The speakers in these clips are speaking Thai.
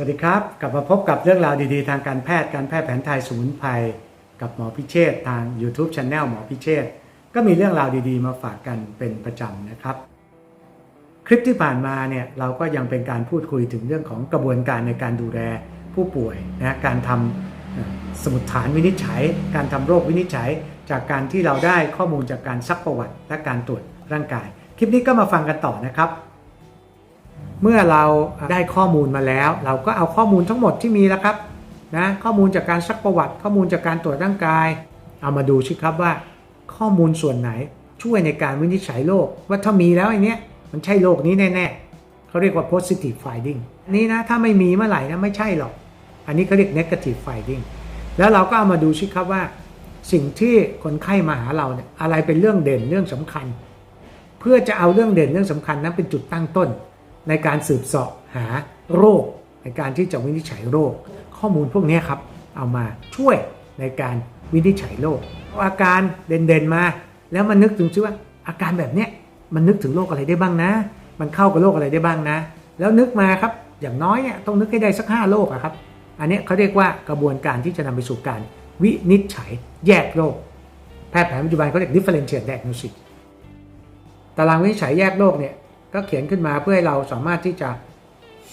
สวัสดีครับ กลับมาพบกับเรื่องราวดีๆ ทางการแพทย์การแพทย์แผนไทยสมุนไพรกับหมอพิเชษฐ์ทาง YouTube Channel หมอพิเชษฐ์ก็มีเรื่องราวดีๆ มาฝากกันเป็นประจำนะครับ คลิปที่ผ่านมาเนี่ยเราก็ยังเป็นการพูดคุยถึงเรื่องของกระบวนการในการดูแลผู้ป่วยนะการทำสมุดฐานวินิจฉัย การทำโรควินิจฉัย จากการที่เราได้ข้อมูลจากการซักประวัติและการตรวจร่างกาย คลิปนี้ก็มาฟังกันต่อนะครับ เมื่อเราได้ข้อมูลมาแล้ว เราก็เอาข้อมูลทั้งหมดที่มีแล้วครับนะข้อมูลจากการซักประวัติ ข้อมูลจากการตรวจร่างกาย เอามาดูสิครับว่า ข้อมูลส่วนไหนช่วยในการวินิจฉัยโรคว่าถ้ามีแล้วไอ้เนี้ยมันใช่โรคนี้แน่ๆเขาเรียกว่า positive finding นี่นะถ้าไม่มีเมื่อไหร่นะไม่ใช่หรอก อันนี้เขาเรียก negative finding แล้วเราก็เอามาดูสิครับว่า สิ่งที่คนไข้มาหาเราเนี่ยอะไรเป็นเรื่องเด่นเรื่องสำคัญ เพื่อจะเอาเรื่องเด่นเรื่องสำคัญนั้นเป็นจุดตั้งต้น ในการสืบเสาะหาโรค ในการที่จะวินิจฉัยโรค ข้อมูลพวกนี้ครับ เอามาช่วยในการวินิจฉัยโรคอาการเด่นๆมา แล้วมันนึกถึงซิว่าอาการแบบเนี้ยมันนึกถึงโรคอะไรได้บ้างนะ มันเข้ากับโรคอะไรได้บ้างนะ แล้วนึกมาครับอย่างน้อยเนี่ยต้องนึกให้ได้สักห้าโรคอะครับ อันนี้เขาเรียกว่ากระบวนการที่จะนำไปสู่การวินิจฉัยแยกโรค แพทย์แผนปัจจุบันเขาเรียก differentiate diagnosis ตารางวินิจฉัยแยกโรคเนี่ย ก็เขียนขึ้นมาเพื่อให้เราสามารถที่จะ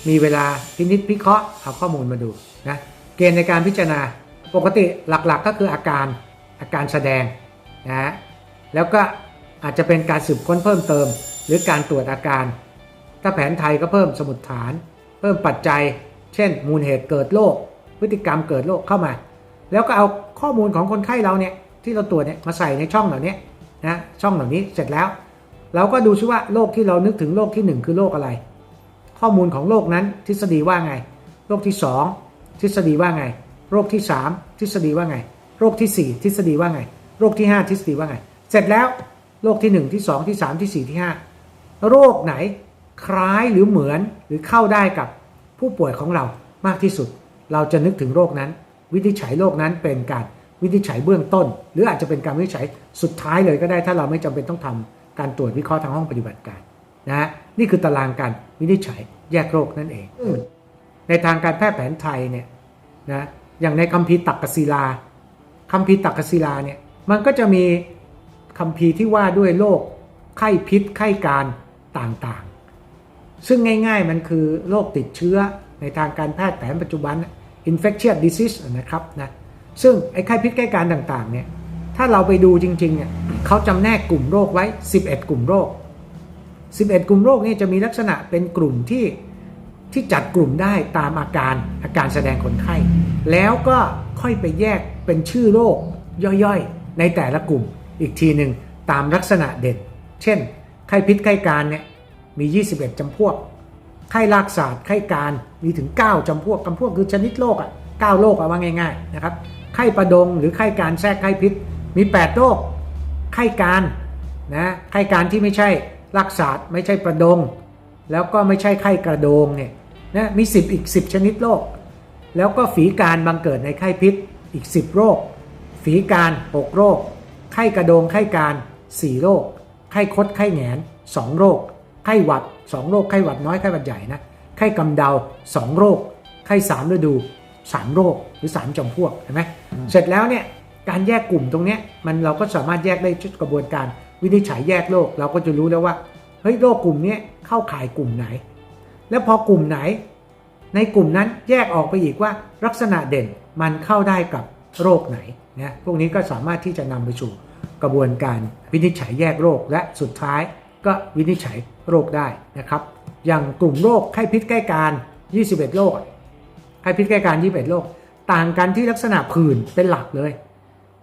มีเวลาพินิจพิเคราะห์เอาข้อมูลมาดูนะเกณฑ์ในการพิจารณาปกติหลักๆ ก็คืออาการอาการแสดงนะฮะแล้วก็อาจจะเป็นการสืบค้นเพิ่มเติม หรือการตรวจอาการ ถ้าแผนไทยก็เพิ่มสมุดฐาน เพิ่มปัจจัย เช่น มูลเหตุเกิดโรคพฤติกรรมเกิดโรคเข้ามา แล้วก็เอาข้อมูลของคนไข้เราเนี่ยที่เราตรวจเนี่ยมาใส่ในช่องเหล่านี้นะช่องเหล่านี้เสร็จแล้ว เราก็ดูซิว่าโรคที่เรานึกถึงโรคที่ 1 คือโรคอะไร ข้อมูลของโรคนั้นทฤษฎีว่าไงโรคที่ 2 ทฤษฎีว่าไงโรคที่ 3 ทฤษฎีว่าไงโรคที่ 4 ทฤษฎีว่าไงโรคที่ 5 ทฤษฎีว่าไง เสร็จแล้วโรคที่ 1 ที่ 2 ที่ 3 ที่ 4 ที่ 5 โรคไหนคล้ายหรือเหมือนหรือเข้าได้กับผู้ป่วยของเรามากที่สุด เราจะนึกถึงโรคนั้น วินิจฉัยโรคนั้นเป็นการวินิจฉัยเบื้องต้น หรืออาจจะเป็นการวินิจฉัยสุดท้ายเลยก็ได้ถ้าเราไม่จำเป็นต้องทำ การตรวจวิเคราะห์ทางห้องปฏิบัติการนะฮะนี่คือตารางการวินิจฉัยแยกโรคนั่นเองอืมในทางการแพทย์แผนไทยเนี่ยนะอย่างในคัมภีร์ตักกศิลาคัมภีร์ตักกศิลาเนี่ยมันก็จะมีคัมภีร์ที่ว่าด้วยโรคไข้พิษไข้การต่างๆ ซึ่งง่ายๆมันคือโรคติดเชื้อในทางการแพทย์แผนปัจจุบัน infectious disease นะครับนะซึ่งไอ้ไข้พิษไข้การต่างๆเนี่ย ถ้าเราไปดูจริงๆเนี่ยเขาจำแนกกลุ่มโรคไว้ 11 กลุ่มโรค 11 กลุ่มโรคนี่จะมีลักษณะเป็นกลุ่มที่ที่จัดกลุ่มได้ตามอาการอาการแสดงคนไข้ แล้วก็ค่อยไปแยกเป็นชื่อโรคย่อยๆ ในแต่ละกลุ่มอีกทีหนึ่งตามลักษณะเด่น เช่น ไข้พิษไข้การเนี่ยมี 21จำพวก ไข้ลากศาสตร์ไข้การมีถึง 9จำพวกจำพวกคือชนิดโรคอะ9โรคเอาว่าง่าย ๆ นะครับ ไข้ประดงหรือไข้การแทรกไข้พิษ มี 8 โรคไข้การนะไข้การที่ไม่ใช่ลากศาไม่ใช่ประดง แล้วก็ไม่ใช่ไข้กระโดงเนี่ยนะมี 10 อีก 10 ชนิดโรคแล้วก็ฝีการบังเกิดในไข้พิษอีก 10 โรค ฝีการ 6 โรค ไข้กระโดงไข้การ 4 โรค ไข้คดไข้แหงน 2 โรค ไข้หวัด 2 โรค ไข้หวัดน้อยไข้หวัดใหญ่นะ ไข้กำเดา 2 โรค ไข้สามฤดู 3 โรคหรือ 3จำพวกเห็นไหมเสร็จแล้วเนี่ย การแยกกลุ่มตรงนี้มันเราก็สามารถแยกได้ชุดกระบวนการวินิจฉัยแยกโรคเราก็จะรู้แล้วว่าเฮ้ยโรคกลุ่มนี้เข้าข่ายกลุ่มไหน แล้วพอกลุ่มไหน ในกลุ่มนั้นแยกออกไปอีกว่าลักษณะเด่นมันเข้าได้กับโรคไหนนะพวกนี้ก็สามารถที่จะนำไปสู่กระบวนการวินิจฉัยแยกโรคและสุดท้ายก็วินิจฉัยโรคได้นะครับ อย่างกลุ่มโรคไข้พิษใกล้การ 21 โรคไข้พิษใกล้การ 21 โรคต่างกันที่ลักษณะผื่นเป็นหลักเลย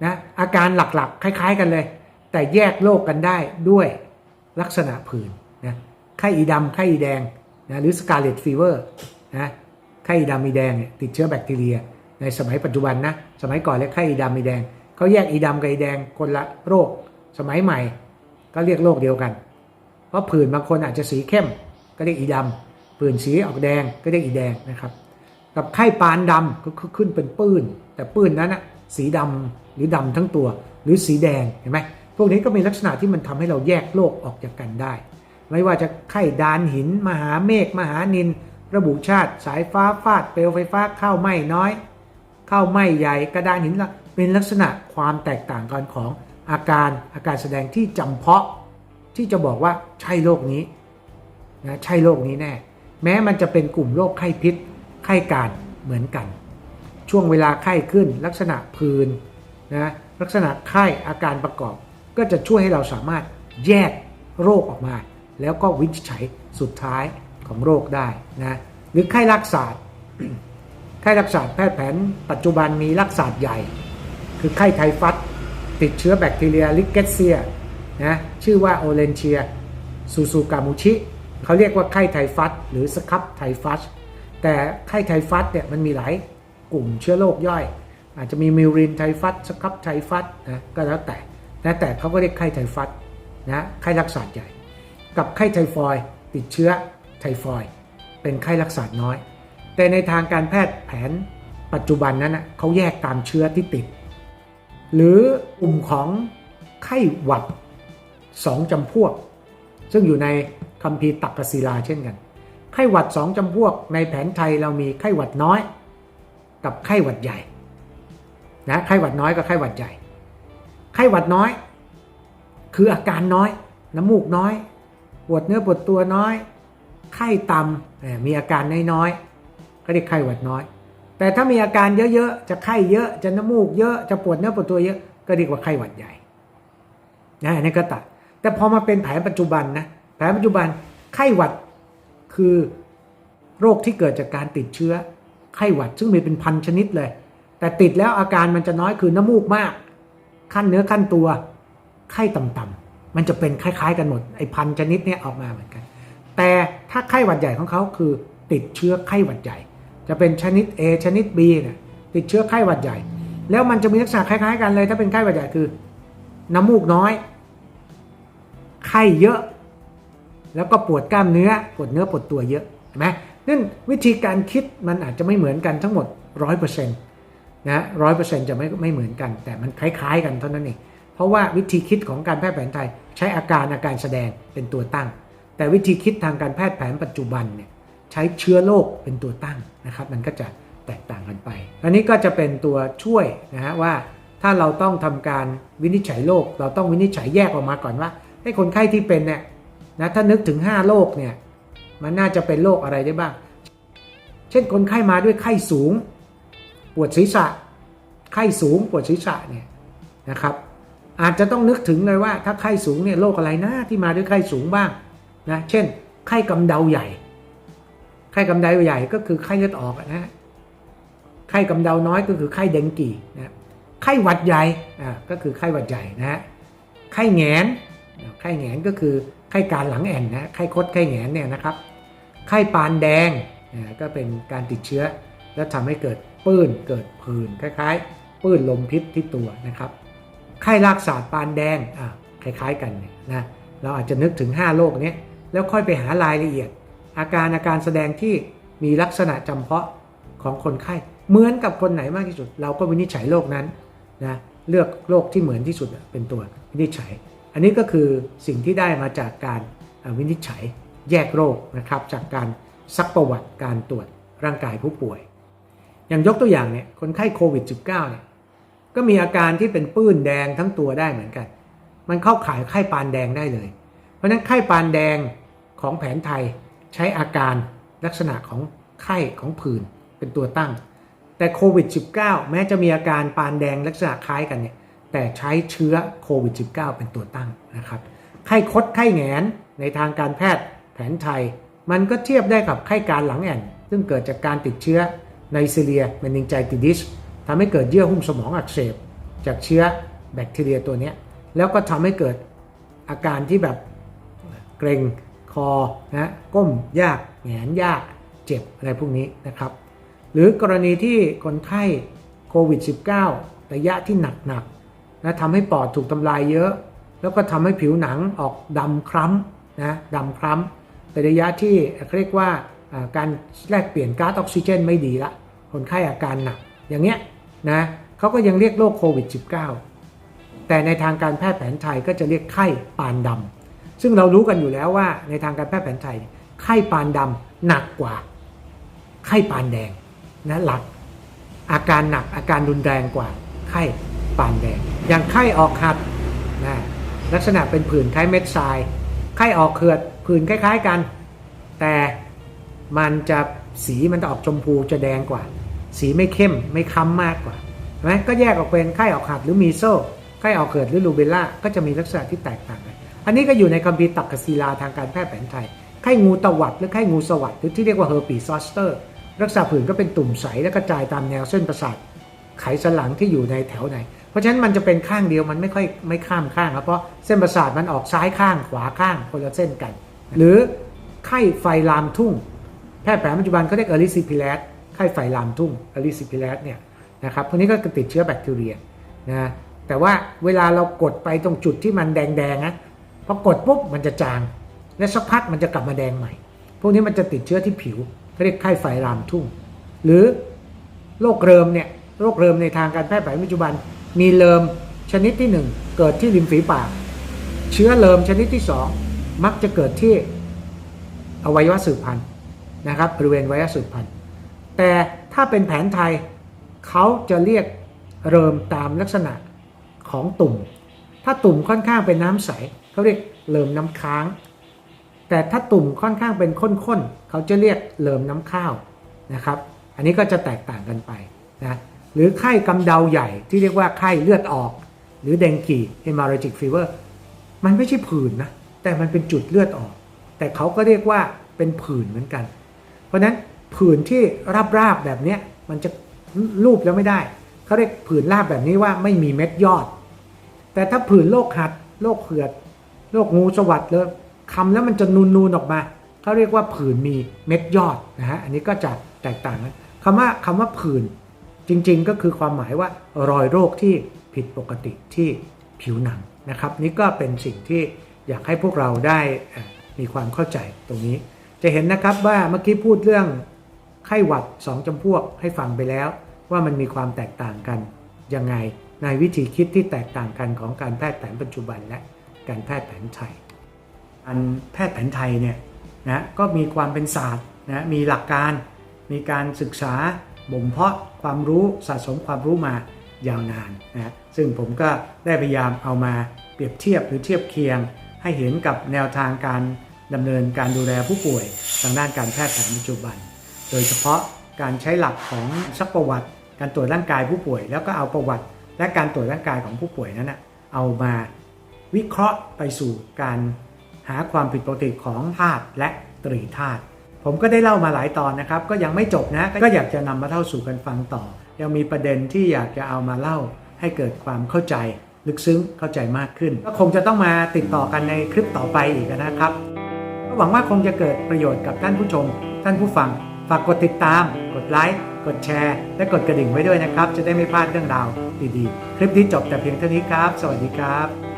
นะอาการหลักๆ คล้ายๆกันเลย แต่แยกโรคกันได้ด้วยลักษณะผื่นนะไข้อีดำไข้อีแดงนะหรือสกาเลตฟีเวอร์นะไข้อีดำอีแดงเนี่ยติดเชื้อแบคทีเรีย ในสมัยปัจจุบันนะสมัยก่อนเรียกไข้อีดำอีแดงเขาแยกอีดำกับอีแดงคนละโรค สมัยใหม่ ก็เรียกโรคเดียวกัน เพราะผื่นบางคนอาจจะสีเข้มก็เรียกอีดำผื่นสีออกแดงก็เรียกอีแดงนะครับ กับไข้ปานดำก็คือขึ้นเป็นปื้น แต่ปื้นนั้นนะ สีดำหรือดำทั้งตัว หรือสีแดงเห็นไหมพวกนี้ก็มีลักษณะที่มันทำให้เราแยกโรคออกจากกันได้ ไม่ว่าจะไข้ดานหิน มหาเมฆมหานิน ระบุชาติ สายฟ้าฟาดเปลวไฟฟ้าเข้าไหม้น้อยเข้าไหม้ใหญ่กระดานหินละเป็นลักษณะความแตกต่างกันของอาการอาการแสดงที่จำเพาะ ที่จะบอกว่าใช่โรคนี้นะใช่โรคนี้แน่ แม้มันจะเป็นกลุ่มโรคไข้พิษไข้การเหมือนกัน ช่วงเวลาไข้ขึ้น ลักษณะพื้นนะลักษณะไข้อาการประกอบ ก็จะช่วยให้เราสามารถแยกโรคออกมา แล้วก็วินิจฉัยสุดท้ายของโรคได้นะหรือไข้รักษาไข้รักษาแพทย์แผน ปัจจุบันมีรักษาใหญ่ คือไข้ไทฟัสติดเชื้อแบคทีเรียลิเกเซียนะชื่อว่าโอเลนเชียซูซูกามูชิเขาเรียกว่าไข้ไทฟัสหรือสครับไทฟัสแต่ไข้ไทฟัสเนี่ยมันมีหลาย กลุ่มเชื้อโรคย่อย อาจจะมีมิวรินไทฟัสสครับไทฟัสนะก็แล้วแต่นะแต่เขาก็เรียกไข้ไทฟัสนะไข้รักษาใหญ่ กับไข้ไทฟอยติดเชื้อไทฟอยเป็นไข้รักษาน้อย แต่ในทางการแพทย์แผนปัจจุบันนั้นนะเขาแยกตามเชื้อที่ติด หรือกลุ่มของไข้หวัดสองจำพวก ซึ่งอยู่ในคัมภีร์ตักกศิลาเช่นกัน ไข้หวัดสองจำพวกในแผนไทยเรามีไข้หวัดน้อย กับไข้หวัดใหญ่นะไข้หวัดน้อยกับไข้หวัดใหญ่ ไข้หวัดน้อย คืออาการน้อย น้ำมูกน้อย ปวดเนื้อปวดตัวน้อย ไข้ต่ำมีอาการน้อยๆก็เรียกไข้หวัดน้อย แต่ถ้ามีอาการเยอะๆจะไข้เยอะจะน้ำมูกเยอะจะปวดเนื้อปวดตัวเยอะก็เรียกว่าไข้หวัดใหญ่นะอันนี้ก็ตัด แต่พอมาเป็นแผนปัจจุบันนะแผนปัจจุบันไข้หวัดคือโรคที่เกิดจากการติดเชื้อ ไข้หวัดซึ่งมีเป็นพันชนิดเลย แต่ติดแล้วอาการมันจะน้อยคือน้ำมูกมาก ขั้นเนื้อขั้นตัว ไข้ต่ำๆมันจะเป็นคล้าย ๆ กันหมดไอ้พันชนิดเนี้ยออกมาเหมือนกัน แต่ถ้าไข้หวัดใหญ่ของเขาคือติดเชื้อไข้หวัดใหญ่ จะเป็นชนิด A ชนิด B เนี่ยติดเชื้อไข้หวัดใหญ่ แล้วมันจะมีลักษณะคล้าย ๆ กันเลย ถ้าเป็นไข้หวัดใหญ่คือ น้ำมูกน้อย ไข้เยอะ แล้วก็ปวดกล้ามเนื้อ ปวดเนื้อปวดตัวเยอะเห็นไหม นั่นวิธีการคิดมันอาจจะไม่เหมือนกันทั้งหมด 100%นะร้อยเปอร์เซ็นต์จะไม่ไม่เหมือนกัน แต่มันคล้าย ๆ กันเท่านั้นเองเพราะว่าวิธีคิดของการแพทย์แผนไทยใช้อาการอาการแสดงเป็นตัวตั้ง แต่วิธีคิดทางการแพทย์แผนปัจจุบันเนี่ยใช้เชื้อโรคเป็นตัวตั้งนะครับ มันก็จะแตกต่างกันไป อันนี้ก็จะเป็นตัวช่วยนะฮะว่าถ้าเราต้องทำการวินิจฉัยโรคเราต้องวินิจฉัยแยกออกมาก่อนว่าให้คนไข้ที่เป็นเนี่ยนะถ้านึกถึง 5โรคเนี่ย มันน่าจะเป็นโรคอะไรได้บ้าง เช่นคนไข้มาด้วยไข้สูง ปวดศีรษะ ไข้สูงปวดศีรษะเนี่ยนะครับ อาจจะต้องนึกถึงเลยว่าถ้าไข้สูงเนี่ยโรคอะไรนะที่มาด้วยไข้สูงบ้างนะ เช่น ไข้กำเดาใหญ่ ไข้กำเดาใหญ่ก็คือไข้เลือดออกอะนะไข้กำเดาน้อยก็คือไข้เดงกีนะไข้หวัดใหญ่อ่าก็คือไข้หวัดใหญ่นะฮะไข้แงนไข้แงนก็คือไข้การหลังแอนนะไข้คดไข้แงนเนี่ยนะครับ ไข้ปานแดงอ่าก็เป็นการติดเชื้อ แล้วทำให้เกิดปื้นเกิดผื่นคล้ายๆ ปื้นลมพิษที่ตัวนะครับ ไข้รากศาสตร์ปานแดงอ่าคล้ายๆกันนะเราอาจจะนึกถึง 5 โรคนี้แล้วค่อยไปหารายละเอียด อาการอาการแสดงที่มีลักษณะจำเพาะของคนไข้ เหมือนกับคนไหนมากที่สุด เราก็วินิจฉัยโรคนั้นนะเลือกโรคที่เหมือนที่สุดเป็นตัววินิจฉัย อันนี้ก็คือสิ่งที่ได้มาจากการวินิจฉัย แยกโรคนะครับจากการซักประวัติการตรวจร่างกายผู้ป่วย อย่างยกตัวอย่างเนี่ยคนไข้โควิด -19 เนี่ยก็มีอาการที่เป็นปื้นแดงทั้งตัวได้เหมือนกัน มันเข้าข่ายไข้ปานแดงได้เลย เพราะฉะนั้นไข้ปานแดงของแผนไทยใช้อาการลักษณะของไข้ของผื่นเป็นตัวตั้ง แต่โควิด -19 แม้จะมีอาการปานแดงลักษณะคล้ายกันเนี่ยแต่ใช้เชื้อโควิด -19 เป็นตัวตั้งนะครับ ไข้คดไข้แงนในทางการแพทย์ แผนไทย มันก็เทียบได้กับไข้การหลังแอ่นซึ่งเกิดจากการติดเชื้อในซีเรียเมนิงไจติดิสทำให้เกิดเยื่อหุ้มสมองอักเสบ จากเชื้อแบคทีเรียตัวนี้ แล้วก็ทำให้เกิดอาการที่แบบเกรงคอนะก้มยากแหงนยากเจ็บอะไรพวกนี้นะครับ หรือกรณีที่คนไข้โควิด -19 ระยะที่หนักๆนะทำให้ปอดถูกทำลายเยอะ แล้วก็ทำให้ผิวหนังออกดำคล้ำนะดำคล้ำ เป็นระยะที่เขาเรียกว่าการแลกเปลี่ยนก๊าซออกซิเจนไม่ดีละ คนไข้อาการหนัก อย่างเงี้ยนะเขาก็ยังเรียกโรคโควิด -19 แต่ในทางการแพทย์แผนไทยก็จะเรียกไข้ปานดำซึ่งเรารู้กันอยู่แล้วว่าในทางการแพทย์แผนไทย ไข้ปานดำหนักกว่า ไข้ปานแดงนะหลัก อาการหนักอาการรุนแรงกว่า ไข้ปานแดง อย่างไข้ออกหัดนะลักษณะเป็นผื่นคล้เม็ดทราย ไข้ออกเขือดผื่นคล้าย ๆกัน แต่มันจะสีมันจะออกชมพูจะแดงกว่า สีไม่เข้มไม่ค้ำมากกว่านไหมก็แยกออกเป็นไข้ออกหัดหรือมีโซ่ไข้ออกเขือดหรือรูเบลล่าก็จะมีลักษณะที่แตกต่างกันอันนี้ก็อยู่ในคัมภีร์ตักกศิลาทางการแพทย์แผนไทยไข้งูตวัดหรือไข้งูสวัดหรือที่เรียกว่าเฮอร์ปีซอสเตอร์รักษาผื่นก็เป็นตุ่มใสและกระจายตามแนวเส้นประสาทไขสันหลังที่อยู่ในแถวไหน เพราะฉะนั้นมันจะเป็นข้างเดียวมันไม่ค่อยไม่ข้ามข้างครับเพราะเส้นประสาทมันออกซ้ายข้างขวาข้างคนละเส้นกัน หรือไข้ไฟลามทุ่ง แพทย์แผนปัจจุบันเขาเรียกเอลิซิพิเลสไข้ไฟลามทุ่งเอลิซิพิเลสเนี่ยนะครับพวกนี้ก็ติดเชื้อแบคทีเรียนะแต่ว่าเวลาเรากดไปตรงจุดที่มันแดงๆนะพอกดปุ๊บมันจะจาง และสักพักมันจะกลับมาแดงใหม่ พวกนี้มันจะติดเชื้อที่ผิวเขาเรียกไข้ไฟลามทุ่ง หรือโรคเริมเนี่ยโรคเริมในทางการแพทย์แผนปัจจุบัน มีเริมชนิดที่หนึ่งเกิดที่ริมฝีปาก เชื้อเริมชนิดที่สองมักจะเกิดที่อวัยวะสืบพันธุ์นะครับบริเวณอวัยวะสืบพันธุ์แต่ถ้าเป็นแผนไทยเขาจะเรียกเริมตามลักษณะของตุ่ม ถ้าตุ่มค่อนข้างเป็นน้ำใสเขาเรียกเริมน้ำค้าง แต่ถ้าตุ่มค่อนข้างเป็นข้นๆเขาจะเรียกเริมน้ำข้าวนะครับ อันนี้ก็จะแตกต่างกันไปนะ หรือไข้กำเดาใหญ่ที่เรียกว่าไข้เลือดออก หรือเดงกี hemorrhagic fever มันไม่ใช่ผื่นนะ แต่มันเป็นจุดเลือดออก แต่เขาก็เรียกว่าเป็นผื่นเหมือนกัน เพราะนั้นผื่นที่ราบๆแบบนี้มันจะรูปแล้วไม่ได้ เขาเรียกผื่นราบแบบนี้ว่าไม่มีเม็ดยอด แต่ถ้าผื่นโรคหัดโรคเขือดโรคงูสวัสดเลยคำแล้วมันจะนูนๆออกมาเขาเรียกว่าผื่นมีเม็ดยอดนะฮะอันนี้ก็จะแตกต่างกันคำว่าคำว่าผื่น จริงๆ ก็คือความหมายว่ารอยโรคที่ผิดปกติที่ผิวหนังนะครับ นี่ก็เป็นสิ่งที่อยากให้พวกเราได้มีความเข้าใจตรงนี้ จะเห็นนะครับว่าเมื่อกี้พูดเรื่องไข้หวัดสองจำพวกให้ฟังไปแล้ว ว่ามันมีความแตกต่างกันยังไงในวิธีคิดที่แตกต่างกันของการแพทย์แผนปัจจุบันและการแพทย์แผนไทยการแพทย์แผนไทยเนี่ยนะก็มีความเป็นศาสตร์นะมีหลักการมีการศึกษา บ่มเพาะความรู้สะสมความรู้มายาวนานนะซึ่งผมก็ได้พยายามเอามาเปรียบเทียบหรือเทียบเคียง ให้เห็นกับแนวทางการดำเนินการดูแลผู้ป่วยทางด้านการแพทย์แผนปัจจุบัน โดยเฉพาะการใช้หลักของซักประวัติ การตรวจร่างกายผู้ป่วย แล้วก็เอาประวัติ และการตรวจร่างกายของผู้ป่วยนั้นนะเอามาวิเคราะห์ไปสู่การหาความผิดปกติของธาตุและตรีธาตุ ผมก็ได้เล่ามาหลายตอนนะครับ ก็ยังไม่จบนะ ก็อยากจะนำมาเล่าสู่กันฟังต่อ ยังมีประเด็นที่อยากจะเอามาเล่าให้เกิดความเข้าใจ ลึกซึ้งเข้าใจมากขึ้น ก็คงจะต้องมาติดต่อกันในคลิปต่อไปอีกนะครับก็หวังว่าคงจะเกิดประโยชน์กับท่านผู้ชม ท่านผู้ฟังฝากกดติดตาม กดไลค์กดแชร์ และกดกระดิ่งไว้ด้วยนะครับ จะได้ไม่พลาดเรื่องราวดีๆ คลิปนี้จบแต่เพียงเท่านี้ครับ สวัสดีครับ